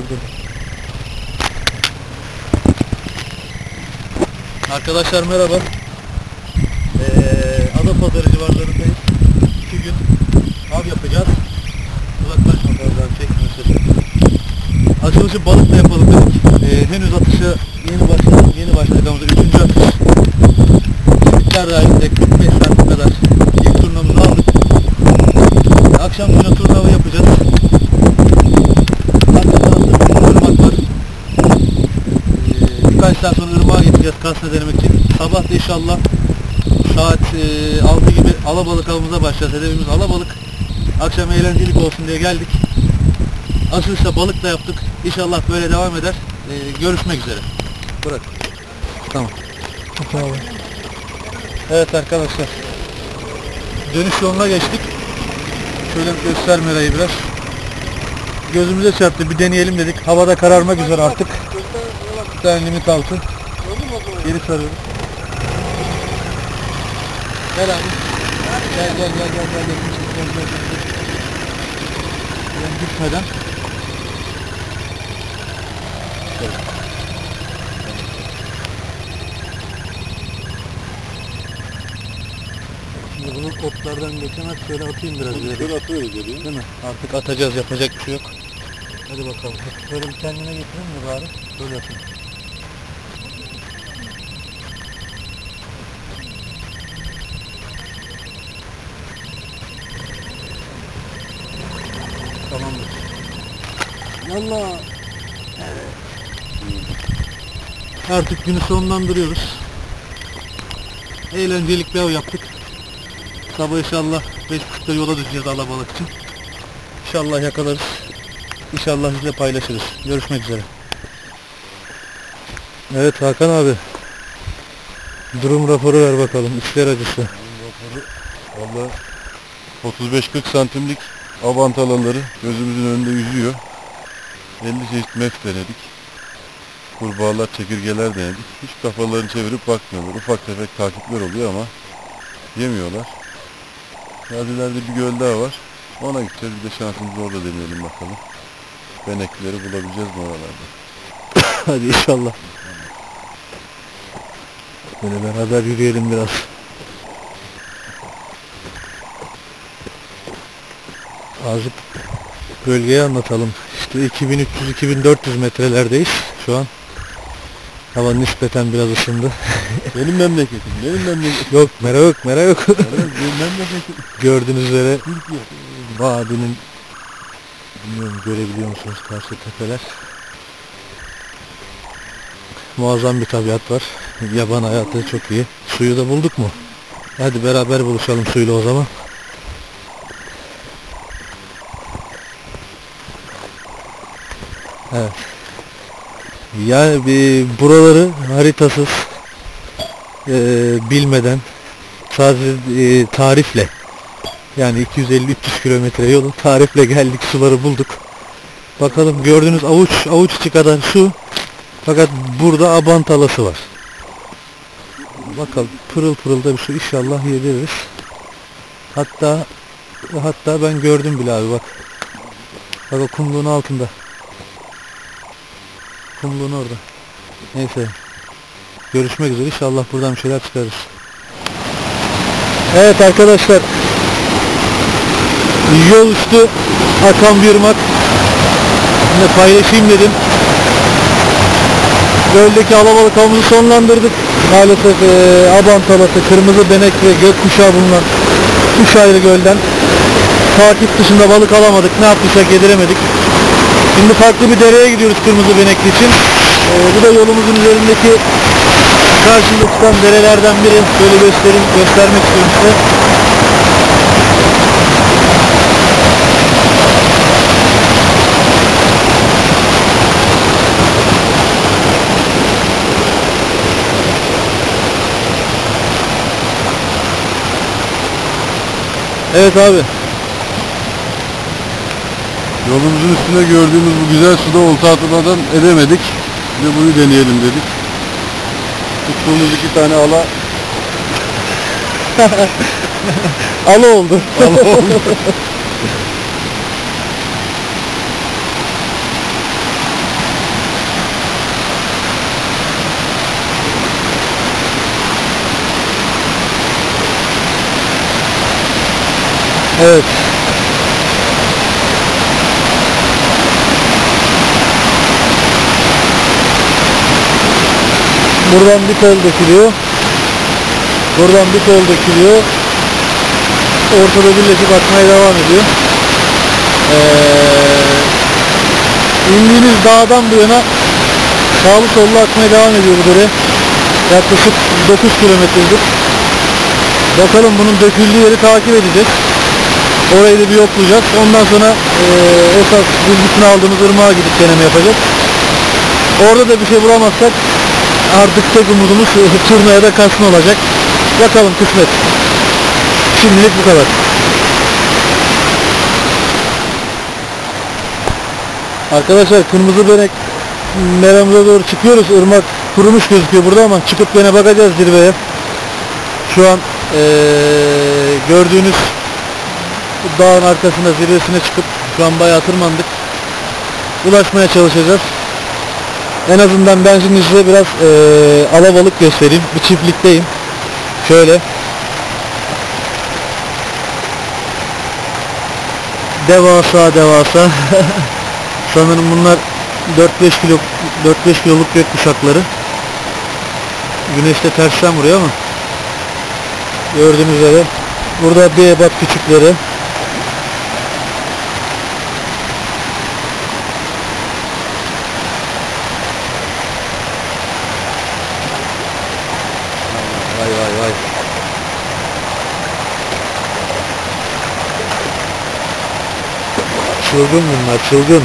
dur dur. Arkadaşlar merhaba. Ee, Adapazarı civarlarındayız. İki gün av yapacağız. Uzaklaşma fazla çekmiyorsa. Açılışı balıkla yapalım dedik. Ee, henüz atışa yeni başladık. Yeni başladık ama üçüncü atış. Limitler dahilinde 45 saat kadar ilk turnamızı aldık. Akşam yine turna avı yapacağız. Arka tarafta bir ırmak var. Saat sonra ırmağa gideceğiz kasna denemek için. Sabah da inşallah saat e, 6 gibi alabalık avımıza başlayacağız. Hedefimiz alabalık. Akşam eğlencelik olsun diye geldik. Asılsa balık da yaptık. İnşallah böyle devam eder. Ee, görüşmek üzere. Bırak. Tamam. Tamam. Evet arkadaşlar. Dönüş yoluna geçtik. Şöyle göster Mera'yı biraz. Gözümüze çarptı. Bir deneyelim dedik. Havada kararmak üzere artık. Bir tane limit altı. Geri sarıyorum. Gel abi. Gel gel gel gel gel gel gel gel gel gel. Ben gitmeden. Şimdi bunu otlardan geçemez şöyle atayım biraz ileri. Şöyle atıyoruz geliyor. Değil mi? Artık atacağız yapacak bir şey yok. Hadi bakalım. Böyle bir kendine getireyim mi bari? Böyle yapayım. Valla Artık günü sonlandırıyoruz. Eğlencelik bir av yaptık. Sabah inşallah 5.30'da yola düşeceğiz alabalık için. İnşallah yakalarız. İnşallah sizle paylaşırız. Görüşmek üzere. Evet Hakan abi. Durum raporu ver bakalım. İşler acısı. Valla 35-40 santimlik avant alanları gözümüzün önünde yüzüyor. 50 çeşit denedik. Kurbağalar, çekirgeler denedik. Hiç kafalarını çevirip bakmıyorlar. Ufak tefek takipler oluyor ama yemiyorlar. Biraz ileride bir göl daha var. Ona gideceğiz. Bir de şansımızı orada deneyelim bakalım. Beneklileri bulabileceğiz mi oralarda? Hadi inşallah. Böyle beraber yürüyelim biraz. Azıcık bölgeyi anlatalım. İşte 2300-2400 metrelerdeyiz şu an. Hava nispeten biraz ısındı. Benim memleketim. Benim memleketim. yok mera yok mera yok. Benim memleketim. Gördüğünüz üzere vadinin bilmiyorum görebiliyor musunuz karşı tepeler. Muazzam bir tabiat var. Yaban hayatı çok iyi. Suyu da bulduk mu? Hadi beraber buluşalım suyla o zaman. Yani bir buraları haritasız e, bilmeden sadece e, tarifle yani 250-300 kilometre yolu tarifle geldik suları bulduk. Bakalım gördüğünüz avuç avuç içi kadar su fakat burada abantalası var. Bakalım pırıl pırıl da bir su inşallah yediririz. Hatta hatta ben gördüm bile abi bak. Bak o kumluğun altında. Kumluğun orada. Neyse. Görüşmek üzere. İnşallah buradan bir şeyler çıkarırız. Evet arkadaşlar. Yol üstü akan bir ırmak. Yine paylaşayım dedim. Göldeki alabalık avımızı sonlandırdık. Maalesef e, aban kırmızı benek ve gökkuşağı bulunan üç ayrı gölden takip dışında balık alamadık. Ne yaptıysak yediremedik. Şimdi farklı bir dereye gidiyoruz kırmızı benekli için. E, bu da yolumuzun üzerindeki karşımda çıkan derelerden biri. Böyle göstereyim, göstermek istiyorum size. Evet abi. Yolumuzun üstünde gördüğümüz bu güzel suda olta atmadan edemedik. Bir de bunu deneyelim dedik. Tuttuğumuz iki tane ala ala oldu. Ala oldu. evet. Buradan bir kol dökülüyor. Buradan bir kol dökülüyor. Ortada birleşip akmaya devam ediyor. Ee, indiğimiz dağdan bu yana sağlı sollu akmaya devam ediyor bu dere. Yaklaşık 9 kilometredir. Bakalım bunun döküldüğü yeri takip edeceğiz. Orayı da bir yoklayacağız. Ondan sonra eee esas bilgisini aldığımız ırmağa gidip deneme yapacağız. Orada da bir şey bulamazsak artık tek umudumuz turnaya da kasma olacak. Bakalım kısmet. Şimdilik bu kadar. Arkadaşlar kırmızı benek meramıza doğru çıkıyoruz. Irmak kurumuş gözüküyor burada ama çıkıp gene bakacağız zirveye. Şu an eee, gördüğünüz dağın arkasında zirvesine çıkıp şu an bayağı tırmandık. Ulaşmaya çalışacağız. En azından ben şimdi size biraz eee alabalık göstereyim. Bir çiftlikteyim. Şöyle. Devasa devasa. Sanırım bunlar 4-5 kilo 4-5 kiloluk gök kuşakları. Güneşte tersten vuruyor ama gördüğünüz üzere burada bir ebat küçükleri çılgın bunlar çılgın